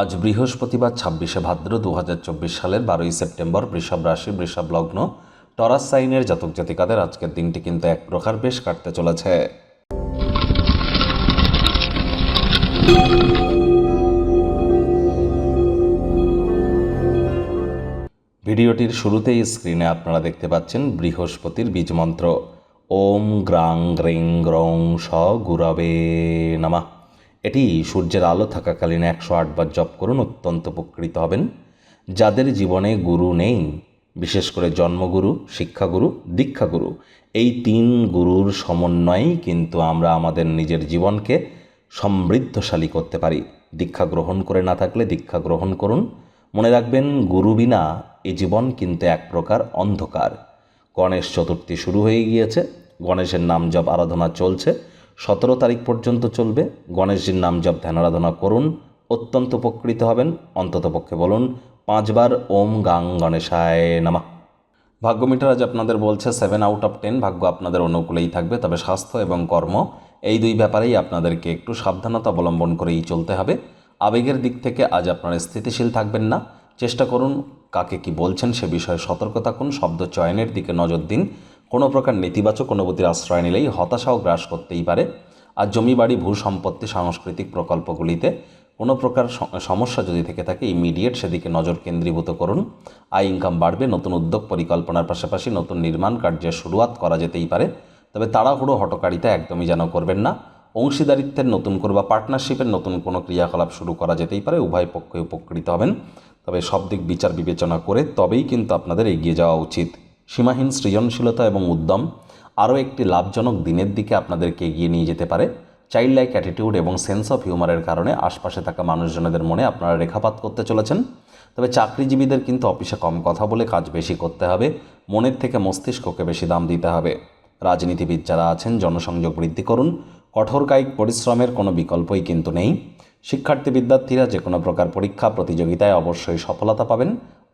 আজ বৃহস্পতিবার ছাব্বিশে ভাদ্র দু হাজার চব্বিশ সালের বারোই সেপ্টেম্বর বৃষভ রাশি, বৃষভ লগ্ন, টরাস সাইনের জাতক জাতিকাদের আজকের দিনটি কিন্তু এক প্রকার বেশ কাটতে চলেছে। ভিডিওটির শুরুতেই স্ক্রিনে আপনারা দেখতে পাচ্ছেন বৃহস্পতির বীজমন্ত্র ওম গ্রাং গ্রিং গ্রং স গুরবে নামা। এটি সূর্যের আলো থাকাকালীন একশো আটবার জপ করুন, অত্যন্ত উপকৃত হবেন। যাদের জীবনে গুরু নেই, বিশেষ করে জন্মগুরু, শিক্ষাগুরু, দীক্ষাগুরু, এই তিন গুরুর সমন্বয়েই কিন্তু আমরা আমাদের নিজের জীবনকে সমৃদ্ধশালী করতে পারি। দীক্ষা গ্রহণ করে না থাকলে দীক্ষা গ্রহণ করুন। মনে রাখবেন, গুরু বিনা এ জীবন কিন্তু এক প্রকার অন্ধকার। গণেশ চতুর্থী শুরু হয়ে গিয়েছে, গণেশের নাম জপ আরাধনা চলছে। সতেরো তারিখ পর্যন্ত চলবে। গণেশজির নাম জপ, ধ্যান, আরাধনা করুন। অত্যন্ত উপকৃত হবেন। অন্ততপক্ষে বলুন, পাঁচবার ওম গাং গণেশায় নামা। ভাগ্য মিটার আজ আপনাদের বলছে সেভেন আউট অফ টেন ভাগ্য আপনাদের অনুকূলেই থাকবে, তবে স্বাস্থ্য এবং কর্ম, এই দুই ব্যাপারেই আপনাদেরকে একটু সাবধানতা অবলম্বন করেই চলতে হবে। আবেগের দিক থেকে আজ আপনারা স্থিতিশীল থাকবেন না। চেষ্টা করুন কাকে কি বলছেন সে বিষয়ে সতর্ক থাকুন। শব্দ চয়নের দিকে নজর দিন। কোনো প্রকার নেতিবাচক অনুভূতির আশ্রয় নিলেই হতাশাও গ্রাস করতেই পারে। আর জমি বাড়ি, ভূ সম্পত্তি, সাংস্কৃতিক প্রকল্পগুলিতে কোনো প্রকার সমস্যা যদি থেকে থাকে ইমিডিয়েট সেদিকে নজর কেন্দ্রীভূত করুন। আয় ইনকাম বাড়বে, নতুন উদ্যোগ পরিকল্পনার পাশাপাশি নতুন নির্মাণ কার্যের শুরুয়াত করা যেতেই পারে। তবে তাড়াহুড়ো হটকারিতা একদমই যেন করবেন না। অংশীদারিত্বের নতুন করে বা পার্টনারশিপের নতুন কোনো ক্রিয়াকলাপ শুরু করা যেতেই পারে, উভয় পক্ষে উপকৃত হবেন। তবে সব দিক বিচার বিবেচনা করে তবেই কিন্তু আপনাদের এগিয়ে যাওয়া উচিত। সীমাহীন সৃজনশীলতা এবং উদ্যম আরও একটি লাভজনক দিনের দিকে আপনাদেরকে এগিয়ে নিয়ে যেতে পারে। চাইল্ড লাইক অ্যাটিটিউড এবং সেন্স অফ হিউমারের কারণে আশপাশে থাকা মানুষজনদের মনে আপনারা রেখাপাত করতে চলেছেন। তবে চাকরিজীবীদের কিন্তু অফিসে কম কথা বলে কাজ বেশি করতে হবে, মনের থেকে মস্তিষ্ককে বেশি দাম দিতে হবে। রাজনীতিবিদ যারা আছেন, জনসংযোগ বৃদ্ধি করুন। কঠোর কায়িক পরিশ্রমের কোনো বিকল্পই কিন্তু নেই। শিক্ষার্থী বিদ্যার্থীরা যে কোনো প্রকার পরীক্ষা, প্রতিযোগিতায় অবশ্যই সফলতা পাবেন।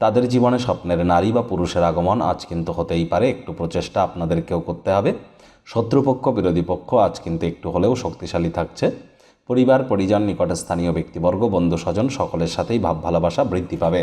তাদের জীবনে স্বপ্নের নারী বা পুরুষের আগমন আজ কিন্তু হতেই পারে, একটু প্রচেষ্টা আপনাদেরকেও করতে হবে। শত্রুপক্ষ, বিরোধী পক্ষ আজ কিন্তু একটু হলেও শক্তিশালী থাকছে। পরিবার, পরিজন, নিকটস্থানীয় ব্যক্তিবর্গ বন্ধু স্বজন সকলের সাথেই ভাব, ভালোবাসা বৃদ্ধি পাবে।